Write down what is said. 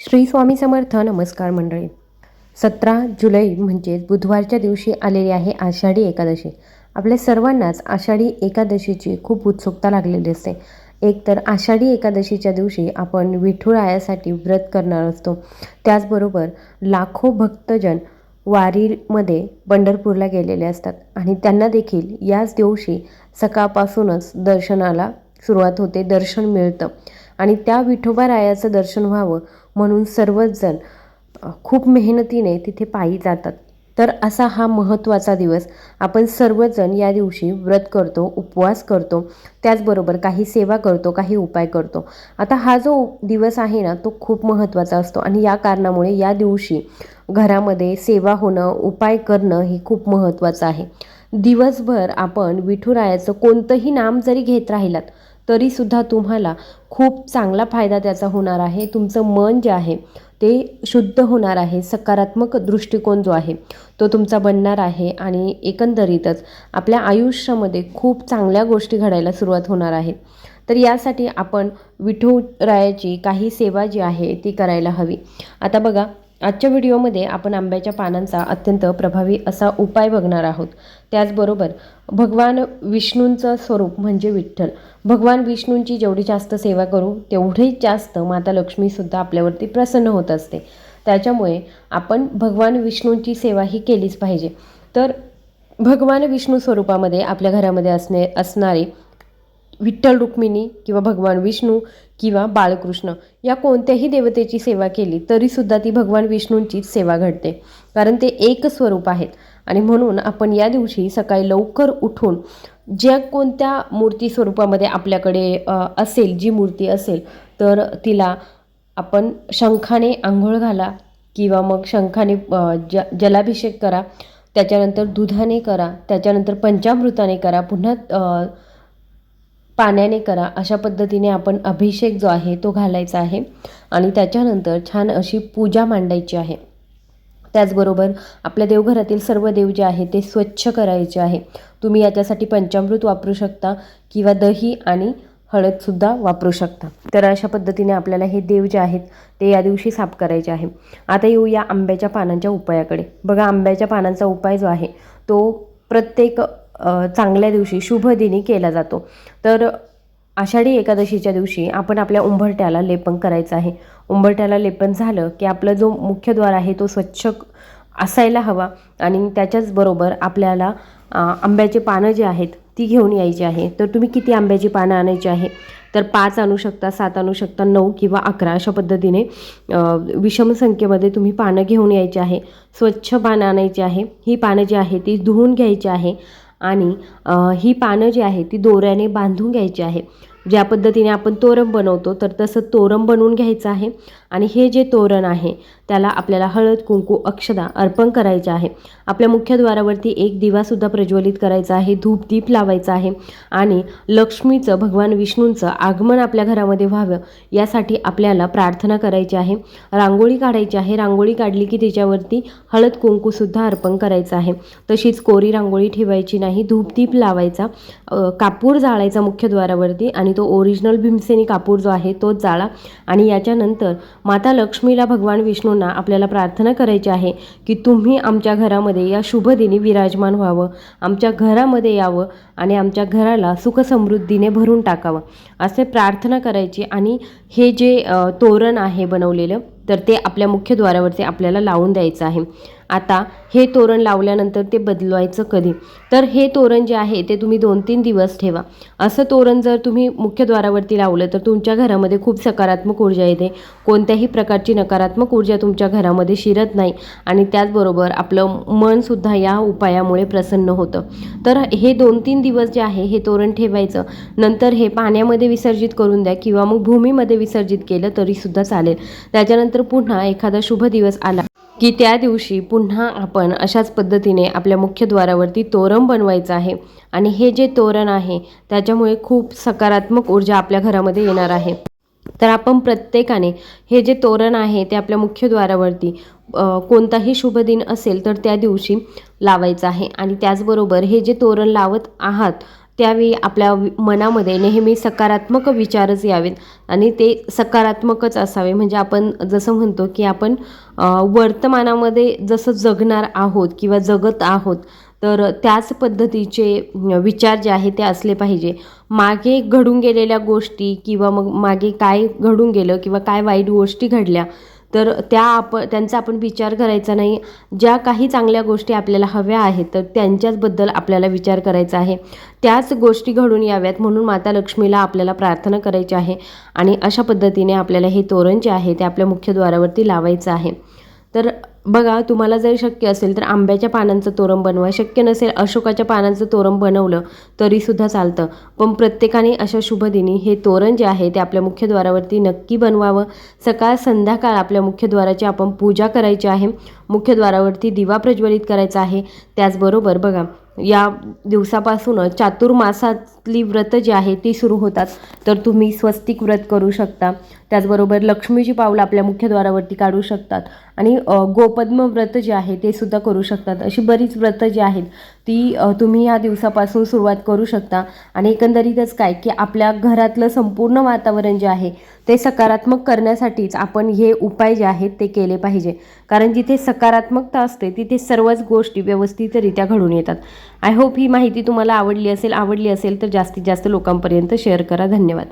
श्री स्वामी समर्थ नमस्कार मंडळी. सतरा जुलै म्हणजेच बुधवारच्या दिवशी आलेली आहे आषाढी एकादशी. आपल्या सर्वांनाच आषाढी एकादशीची खूप उत्सुकता लागलेली असते. एक तर आषाढी एकादशीच्या दिवशी आपण विठुरायासाठी व्रत करणार असतो. त्याचबरोबर लाखो भक्तजन वारीमध्ये पंढरपूरला गेलेले असतात आणि त्यांना देखील याच दिवशी सकाळपासूनच दर्शनाला सुरुवात होते दर्शन मिळतं. आणि त्या विठोबा रायाचं दर्शन व्हावं म्हणून सर्वच जण खूप मेहनतीने तिथे पायी जातात. तर असा हा महत्त्वाचा दिवस आपण सर्वजण या दिवशी व्रत करतो उपवास करतो. त्याचबरोबर काही सेवा करतो काही उपाय करतो. आता हा जो दिवस आहे ना तो खूप महत्त्वाचा असतो आणि या कारणामुळे या दिवशी घरामध्ये सेवा होणं उपाय करणं हे खूप महत्त्वाचं आहे. दिवसभर आपण विठुरायाचं कोणतंही नाम जरी घेत राहिलात तरीसुद्धा तुम्हाला खूप चांगला फायदा त्याचा होणार आहे. तुमचं मन जे आहे ते शुद्ध होणार आहे. सकारात्मक दृष्टिकोन जो आहे तो तुमचा बनणार आहे आणि एकंदरीतच आपल्या आयुष्यामध्ये खूप चांगल्या गोष्टी घडायला सुरुवात होणार आहे. तर यासाठी आपण विठुरायाची काही सेवा जी आहे ती करायला हवी. आता बघा आजच्या व्हिडिओमध्ये आपण आंब्याच्या पानांचा अत्यंत प्रभावी असा उपाय बघणार आहोत. त्याचबरोबर भगवान विष्णूंचं स्वरूप म्हणजे विठ्ठल. भगवान विष्णूंची जेवढी जास्त सेवा करू तेवढी जास्त माता लक्ष्मीसुद्धा आपल्यावरती प्रसन्न होत असते. त्याच्यामुळे आपण भगवान विष्णूंची सेवा ही केलीच पाहिजे. तर भगवान विष्णू स्वरूपामध्ये आपल्या घरामध्ये असणे असणारे विठ्ठल रुक्मिणी किंवा भगवान विष्णू किंवा बाळकृष्ण या कोणत्याही देवतेची सेवा केली तरीसुद्धा ती भगवान विष्णूंचीच सेवा घडते. कारण ते एक स्वरूप आहेत. आणि म्हणून आपण या दिवशी सकाळी लवकर उठून ज्या कोणत्या मूर्ती स्वरूपामध्ये आपल्याकडे असेल जी मूर्ती असेल तर तिला आपण शंखाने आंघोळ घाला किंवा मग शंखाने ज जलाभिषेक करा. त्याच्यानंतर दुधाने करा. त्याच्यानंतर पंचामृताने करा. पुन्हा पाण्याने करा. अशा पद्धतीने आपण अभिषेक जो आहे तो घालायचा आहे. आणि त्याच्यानंतर छान अशी पूजा मांडायची आहे. त्याचबरोबर आपल्या देवघरातील सर्व देव जे आहे ते स्वच्छ करायचे आहे. तुम्ही याच्यासाठी पंचामृत वापरू शकता किंवा दही आणि हळदसुद्धा वापरू शकता. तर अशा पद्धतीने आपल्याला हे देव जे आहेत ते या दिवशी साफ करायचे आहे. आता येऊ या आंब्याच्या पानांच्या उपायाकडे. बघा आंब्याच्या पानांचा उपाय जो आहे तो प्रत्येक चांगल्या दिवशी शुभदिनी केला जातो. तर आषाढी एकादशीच्या दिवशी आपण आपल्या उंबरट्याला लेपन करायचं आहे. उंबरट्याला लेपन झालं की आपला जो मुख्यद्वार आहे तो स्वच्छ असायला हवा आणि त्याच्याचबरोबर आपल्याला आंब्याचे पानं जे आहेत ती घेऊन यायची आहे. तर तुम्ही किती आंब्याची पानं आणायची आहे? तर पाच आणू शकता सात आणू शकता नऊ किंवा अकरा अशा पद्धतीने विषम संख्येमध्ये तुम्ही पानं घेऊन यायची आहे. स्वच्छ पानं आणायची आहे. ही पानं जी आहे ती धुवून घ्यायची आहे. आणि ही पानं जी आहे ती दोऱ्याने बांधून घ्यायची आहे. ज्या पद्धतीने आपण तोरण बनवतो तर तसं तोरण बनवून घ्यायचं आहे. आणि हे जे तोरण आहे त्याला आपल्याला हळद कुंकू अक्षदा अर्पण करायचे आहे. आपल्या मुख्यद्वारावरती एक दिवासुद्धा प्रज्वलित करायचा आहे धूप दीप लावायचा आहे. आणि लक्ष्मीचं भगवान विष्णूंचं आगमन आपल्या घरामध्ये व्हावं यासाठी आपल्याला प्रार्थना करायची आहे. रांगोळी काढायची आहे. रांगोळी काढली की त्याच्यावरती हळद कुंकूसुद्धा अर्पण करायचं आहे. तशीच कोरी रांगोळी ठेवायची नाही धूप दीप लावायचा. कापूर जाळायचा मुख्यद्वारावरती आणि तो ओरिजिनल भीमसेनी कापूर जो आहे तोच जाळा. आणि याच्यानंतर माता लक्ष्मीला भगवान विष्णूंना आपल्याला प्रार्थना करायची आहे की तुम्ही आमच्या घरामध्ये या शुभदिनी विराजमान व्हावं. आमच्या घरामध्ये यावं आणि आमच्या घराला सुखसमृद्धीने भरून टाकावं. असे प्रार्थना करायची आणि हे जे तोरण आहे बनवलेलं तर ते आपल्या मुख्यद्वारावरती आपल्याला लावून द्यायचं आहे. आता हे तोरण लावल्यानंतर ते बदलवायचं कधी? तर हे तोरण जे आहे ते तुम्ही दोन तीन दिवस ठेवा. असं तोरण जर तुम्ही मुख्यद्वारावरती लावलं तर तुमच्या घरामध्ये खूप सकारात्मक ऊर्जा येते. कोणत्याही प्रकारची नकारात्मक ऊर्जा तुमच्या घरामध्ये शिरत नाही आणि त्याचबरोबर आपलं मनसुद्धा या उपायामुळे प्रसन्न होतं. तर हे दोन तीन दिवस जे आहे हे तोरण ठेवायचं. नंतर हे पाण्यामध्ये विसर्जित करून द्या किंवा मग भूमीमध्ये विसर्जित केलं तरीसुद्धा चालेल. त्याच्यानंतर पुन्हा एखादा शुभ दिवस आला की त्या दिवशी पुन्हा आपण अशाच पद्धतीने आपल्या मुख्यद्वारावरती तोरण बनवायचं आहे. आणि हे जे तोरण आहे त्याच्यामुळे खूप सकारात्मक ऊर्जा आपल्या घरामध्ये येणार आहे. तर आपण प्रत्येकाने हे जे तोरण आहे ते आपल्या मुख्यद्वारावरती कोणताही शुभ दिन असेल तर त्या दिवशी लावायचं आहे. आणि त्याचबरोबर हे जे तोरण लावत आहात त्यावेळी आपल्या मनामध्ये नेहमी सकारात्मक विचारच यावेत. आणि ते सकारात्मकच असावे. म्हणजे आपण जसं म्हणतो की आपण वर्तमानामध्ये जसं जगणार आहोत किंवा जगत आहोत तर त्याच पद्धतीचे विचार जे आहे ते असले पाहिजे. मागे घडून गेलेल्या गोष्टी किंवा मग मागे काय घडून गेलं किंवा काय वाईट गोष्टी घडल्या तर त्या आप त्यांचा आपण विचार करायचा नाही. ज्या काही चांगल्या गोष्टी आपल्याला हव्या आहेत तर त्यांच्याचबद्दल आपल्याला विचार करायचा आहे. त्याच गोष्टी घडून याव्यात म्हणून माता लक्ष्मीला आपल्याला प्रार्थना करायची आहे आणि अशा पद्धतीने आपल्याला हे तोरण जे आहे ते आपल्या मुख्यद्वारावरती लावायचं आहे. तर बघा तुम्हाला जर शक्य असेल तर आंब्याच्या पानांचं तोरण बनवा. शक्य नसेल अशोकाच्या पानांचं तोरण बनवलं तरीसुद्धा चालतं. पण प्रत्येकाने अशा शुभदिनी हे तोरण जे आहे ते आपल्या मुख्यद्वारावरती नक्की बनवावं. सकाळ संध्याकाळ आपल्या मुख्यद्वाराची आपण पूजा करायची आहे. मुख्यद्वारावरती दिवा प्रज्वलित करायचा आहे. त्याचबरोबर बघा या दिवसापासून चातुर्मासातली व्रत जी आहे ती सुरू होतात. तर तुम्ही स्वस्तिक व्रत करू शकता. त्याचबरोबर लक्ष्मीची पावलं आपल्या मुख्यद्वारावरती काढू शकतात. आणि गोपद्म व्रत जे आहे ते सुद्धा करू शकतात. अशी बरीच व्रतं जी आहेत ती तुम्ही या दिवसापासून सुरुवात करू शकता. आणि एकंदरीतच काय की आपल्या घरातलं संपूर्ण वातावरण जे आहे ते सकारात्मक करण्यासाठीच आपण हे उपाय जे आहेत ते केले पाहिजे. कारण जिथे सकारात्मकता असते तिथे सर्वच गोष्टी व्यवस्थितरित्या घडून येतात. आय होप ही माहिती तुम्हाला आवडली असेल आवडली असेल तर जास्तीत जास्त लोकांपर्यंत शेअर करा. धन्यवाद.